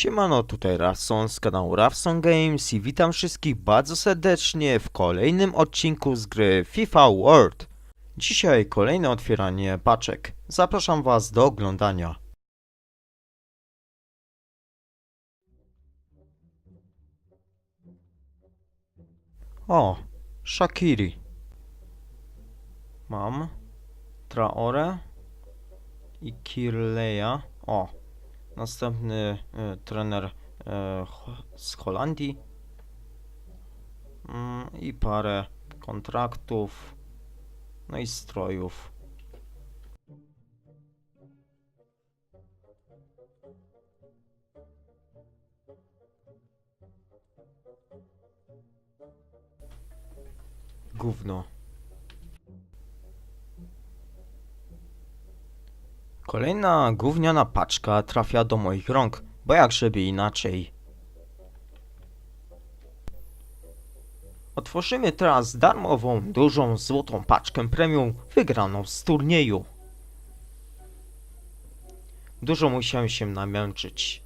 Siemano, tutaj Rafson z kanału Rafson Games i witam wszystkich bardzo serdecznie w kolejnym odcinku z gry FIFA World. Dzisiaj kolejne otwieranie paczek. Zapraszam was do oglądania. O, Shakiri. Mam Traore i Kirleya. O, Następny e, trener Ho- z Holandii. Mm, I parę kontraktów. No i strojów. Gówno. Kolejna gówniana paczka trafia do moich rąk, bo jak żeby inaczej. Otworzymy teraz darmową, dużą, złotą paczkę premium wygraną z turnieju. Dużo musiałem się namęczyć.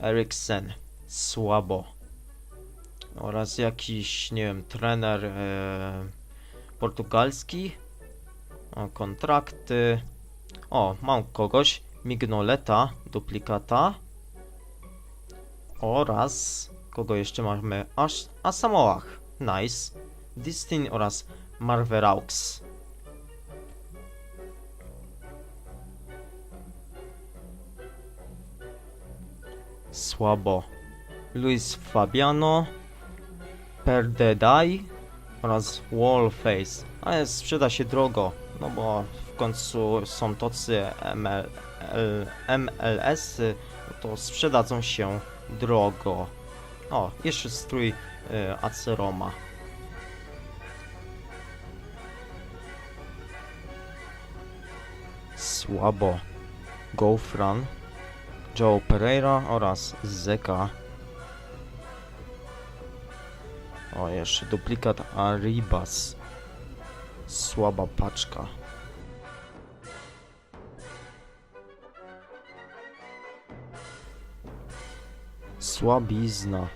Eriksen, słabo. Oraz jakiś, nie wiem, trener e, portugalski. O, kontrakty. O, mam kogoś. Mignoleta, duplikata. Oraz kogo jeszcze mamy? Aż Asamoah. Nice. Distin oraz Marveraux. Słabo. Luis Fabiano. Perdedai oraz Wallface. Ale sprzeda się drogo, no bo w końcu są tocy ML, MLS, to sprzedadzą się drogo. O, jeszcze strój y, Aceroma. Słabo. Gofran, Joe Pereira oraz Zeka. O, jeszcze duplikat Arribas. Słaba paczka. Słabizna.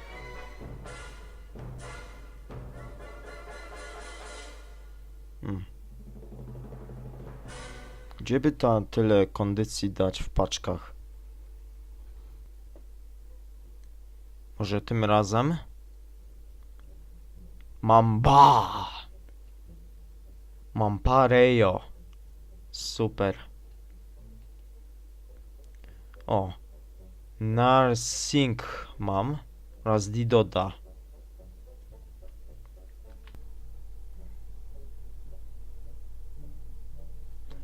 Gdzie by ta tyle kondycji dać w paczkach? Może tym razem? Mamba! Mamparejo. Super. O. Narsing mam. Oraz Didoda.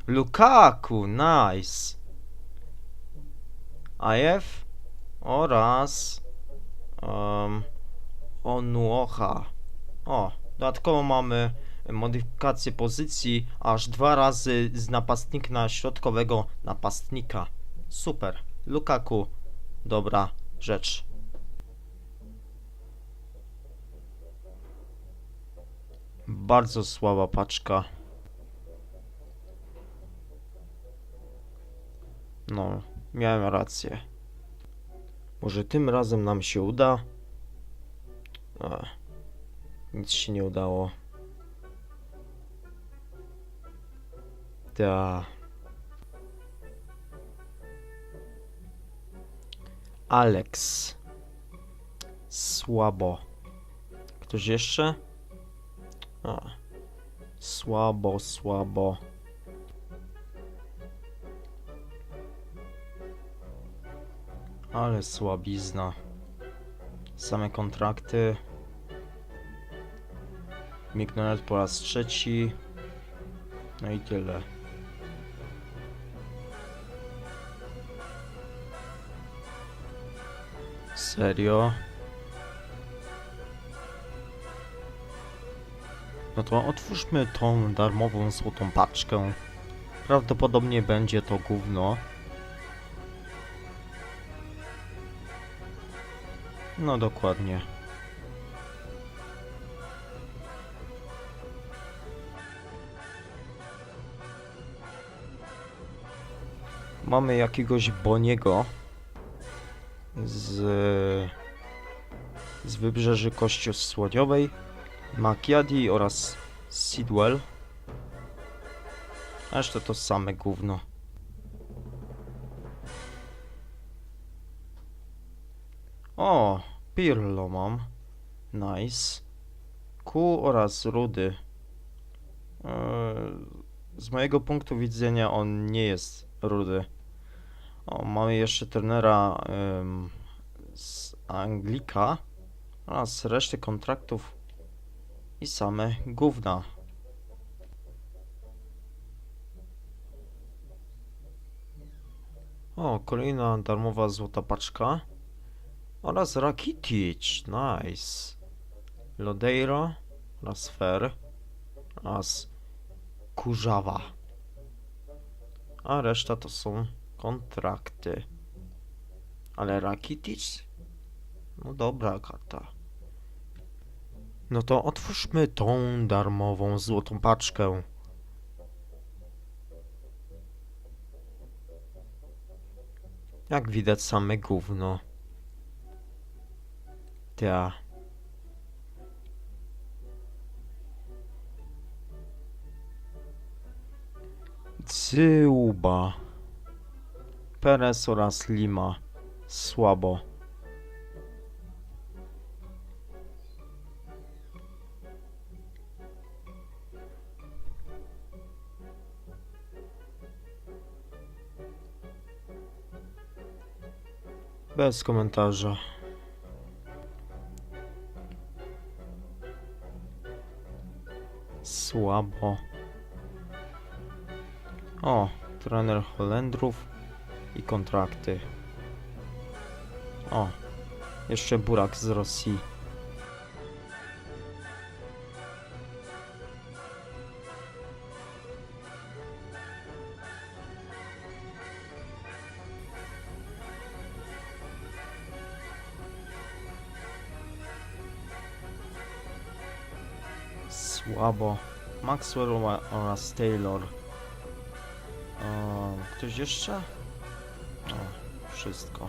Lukaku, nice. AF oraz um, Onuocha. O, dodatkowo mamy modyfikację pozycji aż dwa razy z napastnika na środkowego napastnika. Super. Lukaku, dobra rzecz. Bardzo słaba paczka. No, miałem rację. Może tym razem nam się uda? Ech. Nic się nie udało. Ta. Alex. Słabo. Ktoś jeszcze? A. Słabo, słabo. Ale słabizna. Same kontrakty. Mignonet po raz trzeci. No i tyle. Serio? No to otwórzmy tą darmową złotą paczkę. Prawdopodobnie będzie to gówno. No dokładnie. Mamy jakiegoś Boniego z, z wybrzeży Kościosłoniowej, Makiadi oraz Sidwell. A Reszta to same gówno. O, Pirlo mam. Nice. Ku oraz Rudy. Eee, z mojego punktu widzenia on nie jest rudy. O, mamy jeszcze trenera z Anglika oraz resztę kontraktów i same gówna. O, kolejna darmowa złota paczka. Oraz Rakitic, nice. Lodeiro oraz Fer oraz Kurzawa. A reszta to są kontrakty. Ale Rakitic? No dobra karta. No to otwórzmy tą darmową złotą paczkę. Jak widać same gówno. Ta. Cyuba. Perez oraz Lima. Słabo. Bez komentarza. Słabo. O, trener Holendrów i kontrakty. O, jeszcze Burak z Rosji. Słabo. Maxwell ma- oraz Taylor. Ktoś jeszcze? O, wszystko.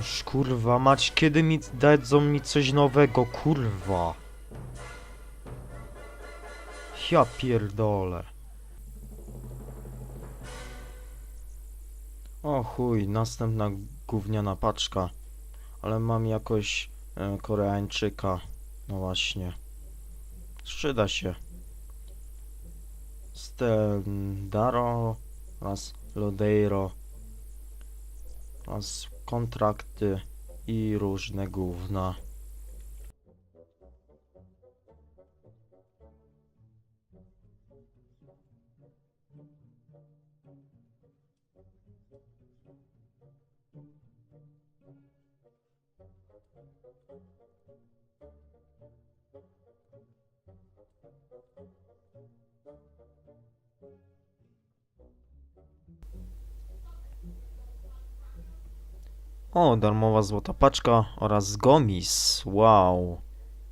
Aż kurwa mać, kiedy mi dadzą mi coś nowego, kurwa. Ja pierdolę. O chuj, następna gówniana paczka. Ale mam jakoś e, Koreańczyka. No właśnie. Przyda się. Stendaro oraz Lodeiro oraz kontrakty i różne gówna. O, darmowa złota paczka oraz Gomis. Wow.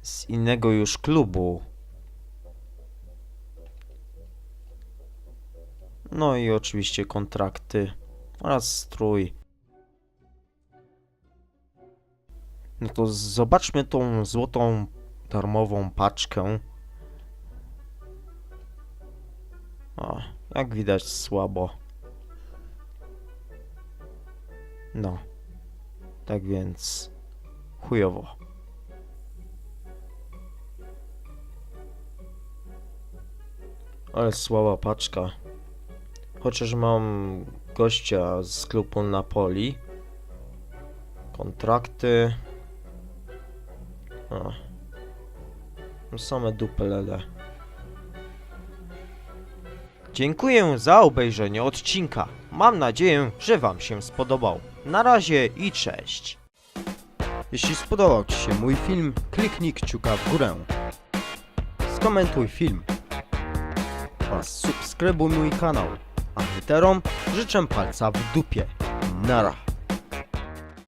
Z innego już klubu. No i oczywiście kontrakty oraz strój. No to zobaczmy tą złotą darmową paczkę. O, jak widać słabo. No. Tak więc chujowo. Ale słaba paczka. Chociaż mam gościa z klubu Napoli. Kontrakty. O. No Same dupy lele. Dziękuję za obejrzenie odcinka. Mam nadzieję, że Wam się spodobał. Na razie i cześć. Jeśli spodobał Ci się mój film, kliknij kciuka w górę. Skomentuj film oraz subskrybuj mój kanał. A literom życzę palca w dupie. Nara.